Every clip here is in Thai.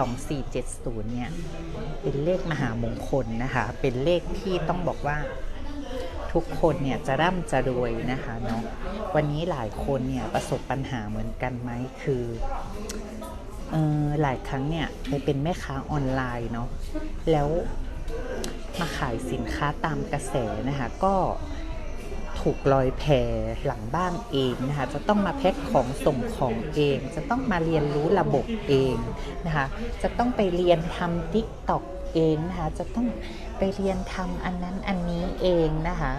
2470เนี่ยเป็นเลขมหามงคลนะคะ เป็นเลขที่ต้องบอกว่าทุกคนเนี่ยจะร่ำจะรวยนะคะเนาะวันนี้หลายคนเนี่ยประสบปัญหาเหมือนกันไหมคือเออหลายครั้งเนี่ยไปเป็นแม่ค้าออนไลน์เนาะแล้วมาขายสินค้าตามกระแสนะคะก็ ถูกลอยแพหลังบ้านเองนะคะจะต้องมาแพ็คของส่งของเอง จะต้องมาเรียนรู้ระบบเองนะคะจะต้องไปเรียนทำทิกตอกเองนะคะจะต้องไปเรียนทำอันนั้นอันนี้เองนะคะ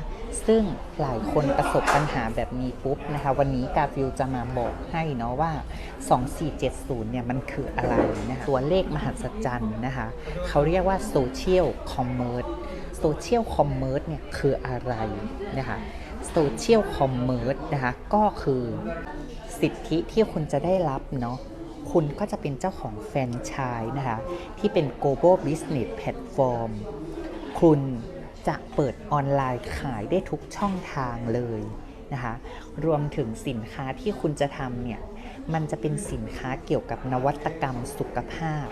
ซึ่งหลายคนประสบปัญหาแบบนี้ปุ๊บนะคะวันนี้กาฟิวจะมาบอกให้เนาะว่า 2470 เนี่ยมันคืออะไรนะคะตัวเลขมหัศจรรย์นะคะเขาเรียกว่าโซเชียลคอมเมอร์สโซเชียลคอมเมอร์สเนี่ยคืออะไรนะคะ โซเชียลคอมเมอร์สนะคะ ก็คือสิทธิที่คุณจะได้รับเนาะคุณก็จะเป็นเจ้าของแฟรนไชส์นะคะ ที่เป็น global business platform คุณจะเปิดออนไลน์ขายได้ทุกช่องทางเลยนะคะ รวมถึงสินค้าที่คุณจะทำเนี่ย มันจะเป็นสินค้าเกี่ยวกับนวัตกรรมสุขภาพ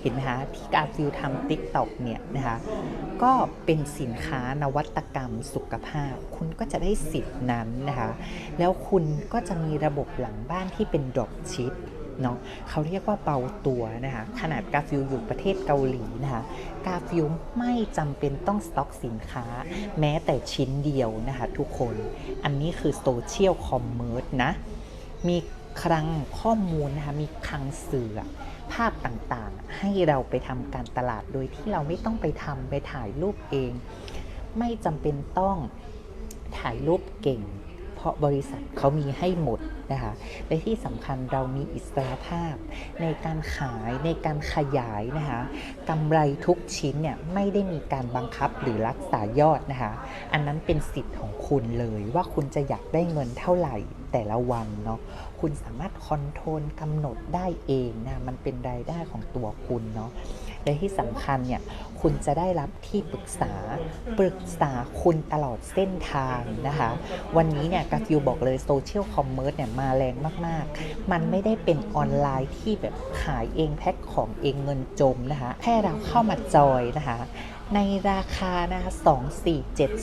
เห็นไหมคะที่กาฟิลทำติ๊กต็อกเนี่ยนะคะ ก็เป็นสินค้านวัตกรรมสุขภาพ คุณก็จะได้สิทธินั้นนะคะแล้วคุณก็จะมีระบบหลังบ้านที่เป็นดรอปชิปเนาะเขาเรียกว่าเบาตัวนะคะขนาดกาฟิลอยู่ประเทศเกาหลีนะคะกาฟิลไม่จำเป็นต้องสต็อกสินค้า แม้แต่ชิ้นเดียวนะคะทุกคนอันนี้คือโซเชียลคอมเมอร์สนะมีคลังข้อมูลนะคะมีคลังสื่อ ภาพต่างๆ ให้เราไปทำการตลาดโดยที่เราไม่ต้องไปทำไปถ่ายรูปเอง ไม่จำเป็นต้องถ่ายรูปเก่งาะบริษัทเขามีให้หมดนะคะและที่สำคัญเรามีอิสระภาพ ในการขายในการขยายนะคะกำไรทุกชิ้นเนี่ยไม่ได้มีการบังคับหรือรักษายอดนะคะ อันนั้นเป็นสิทธิ์ของคุณเลยว่าคุณจะอยากได้เงินเท่าไหร่แต่ละวันเนาะคุณสามารถคอนโทรลกำหนดได้เองนะมันเป็นรายได้ของตัวคุณเนาะ และที่สำคัญเนี่ยคุณจะได้รับที่ปรึกษาปรึกษาคุณตลอดเส้นทางนะคะ วันนี้เนี่ยกาฟิวบอกเลยโซเชียลคอมเมอร์สเนี่ยมาแรงมากๆ มันไม่ได้เป็นออนไลน์ที่แบบขายเองแพ็คของเองเงินจมนะคะแค่เราเข้ามาจอยนะคะในราคานะคะ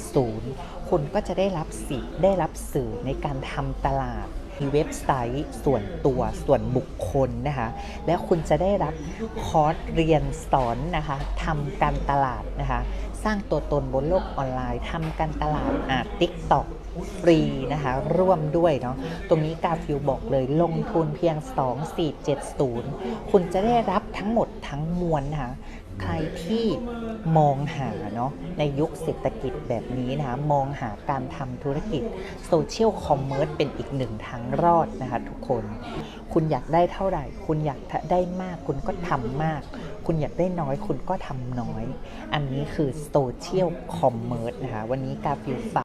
2470 คุณก็จะได้รับสิทธิ์ได้รับสื่อในการทำตลาด มีเว็บไซต์ส่วนตัวส่วนบุคคลนะคะและคุณจะได้รับคอร์สเรียนสอนนะคะทำการตลาดนะคะสร้างตัวตนบนโลกออนไลน์ทำการตลาดอาติ๊กต็อกฟรีนะคะร่วมด้วยเนาะตรงนี้กาฟิวบอกเลยลงทุนเพียง 2470 คุณจะได้รับทั้งหมดทั้งมวลนะคะ ใครที่มองหาเนาะในยุคเศรษฐกิจแบบนี้นะคะมองหาการทำธุรกิจโซเชียลคอมเมอร์สเป็นอีกหนึ่งทางรอดนะคะทุกคน คุณอยากได้เท่าไหร่ คุณอยากได้มาก คุณก็ทำมาก คุณอยากได้น้อยคุณก็ทำน้อย อันนี้คือโซเชียลคอมเมอร์สนะคะวันนี้กาฟิลฝาก